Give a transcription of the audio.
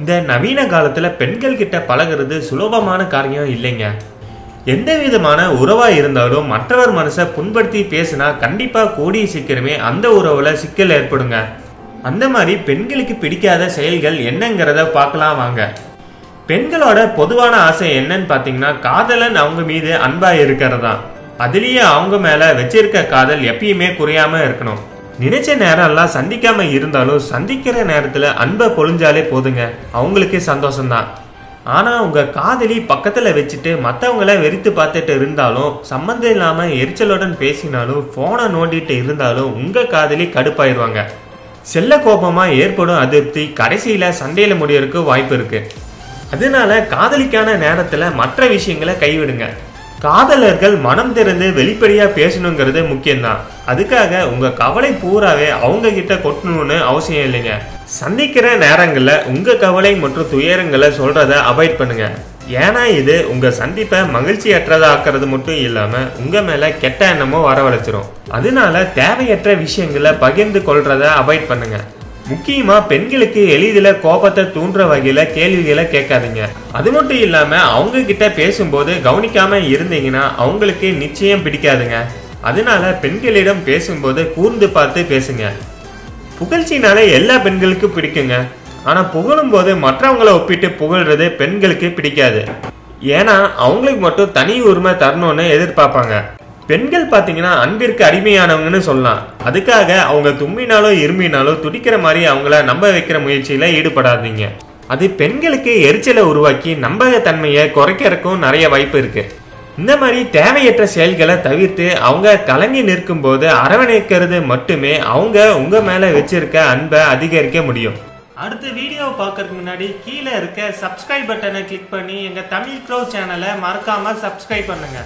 இந்த நவீன காலத்துல பெண்கள் கிட்ட பழகுறது சுலபமான காரியம் இல்லைங்க. எந்த விதமான உறவா இருந்தாலும் மற்றவர் மனசை புண்படுத்தி பேசினா கண்டிப்பா கூடிய சீக்கிரமே அந்த உறவுல சிக்கல் ஏற்படுங்க. அந்த மாதிரி பெண்களுக்கு பிடிக்காத செயல்கள் என்னங்கிறத பார்க்கலாம் வாங்க. பெண்களோட பொதுவான ஆசை என்னன்னு பாத்தீங்கன்னா காதலன் அவங்க மீது அன்பா இருக்கிறதா. அதுலயே அவங்க மேல வச்சிருக்க காதல் எப்பயுமே குறையாம இருக்கணும். நினைச்ச நேரம் எல்லாம் சந்திக்காம இருந்தாலும் சந்திக்கிற நேரத்துல அன்பை பொழிஞ்சாலே போதுங்க. அவங்களுக்கு சந்தோஷம்தான். ஆனா உங்க காதலி பக்கத்துல வச்சுட்டு மத்தவங்கள வெறித்து பார்த்துட்டு இருந்தாலும் சம்மந்தம் இல்லாம எரிச்சலுடன் பேசினாலும் போனை நோண்டிட்டு இருந்தாலும் உங்க காதலி கடுப்பாயிருவாங்க. செல்ல கோபமா ஏற்படும் அதிருப்தி கடைசியில சண்டையில முடியறதுக்கு வாய்ப்பு இருக்கு. அதனால காதலிக்கான நேரத்துல மற்ற விஷயங்களை கைவிடுங்க. காதலர்கள் மனம் திறந்து வெளிப்படையா பேசணுங்கிறது முக்கியம்தான். அதுக்காக உங்க கவலை பூராவே அவங்க கிட்ட கொட்டணும்னு அவசியம் இல்லைங்க. சந்திக்கிற நேரங்கள்ல உங்க கவலை மற்றும் துயரங்களை சொல்றத அவாய்ட் பண்ணுங்க. ஏன்னா இது உங்க சந்திப்பை மகிழ்ச்சியற்றதா ஆக்குறது மட்டும் இல்லாம உங்க மேல கெட்ட எண்ணமும் வரவழைச்சிரும். அதனால தேவையற்ற விஷயங்களை பகிர்ந்து கொள்றத அவாய்ட் பண்ணுங்க. முக்கியமா பெண்களுக்கு எளிதில் கோபத்தை தூண்டுற வகையில கேள்விகளை கேட்காதீங்க. அது மட்டும் இல்லாம அவங்க கிட்ட பேசும்போது கவனிக்காம இருந்தீங்கன்னா அவங்களுக்கு நிச்சயம் பிடிக்காதுங்க. அதனால பெண்களிடம் பேசும்போது கூர்ந்து பார்த்து பேசுங்க. புகழ்ச்சினால எல்லா பெண்களுக்கும் பிடிக்குங்க. ஆனா புகழும் போது மற்றவங்களை ஒப்பிட்டு புகழ்றது பெண்களுக்கு பிடிக்காது. ஏன்னா அவங்களுக்கு மட்டும் தனி உரிமை தரணும்னு எதிர்பார்ப்பாங்க. பெண்கள் பார்த்தீங்கன்னா அன்பிற்கு அடிமையானவங்கன்னு சொல்லலாம். அதுக்காக அவங்க தும்மினாலோ இருமினாலோ துடிக்கிற மாதிரி அவங்கள நம்ப வைக்கிற முயற்சியில ஈடுபடாதீங்க. அது பெண்களுக்கு எரிச்சலை உருவாக்கி நம்பகத்தன்மையை குறைக்கிறதுக்கும் நிறைய வாய்ப்பு இருக்கு. இந்த மாதிரி தேவையற்ற செயல்களை தவிர்த்து அவங்க கலங்கி நிற்கும் போது அரவணைக்கிறது மட்டுமே அவங்க உங்க மேல வச்சிருக்க அன்பை அதிகரிக்க முடியும். அடுத்த வீடியோவை பார்க்கறதுக்கு முன்னாடி கீழே இருக்க சப்ஸ்கிரைப் பட்டனை கிளிக் பண்ணி எங்க தமிழ் க்ரோ சேனலை மறக்காம சப்ஸ்கிரைப் பண்ணுங்க.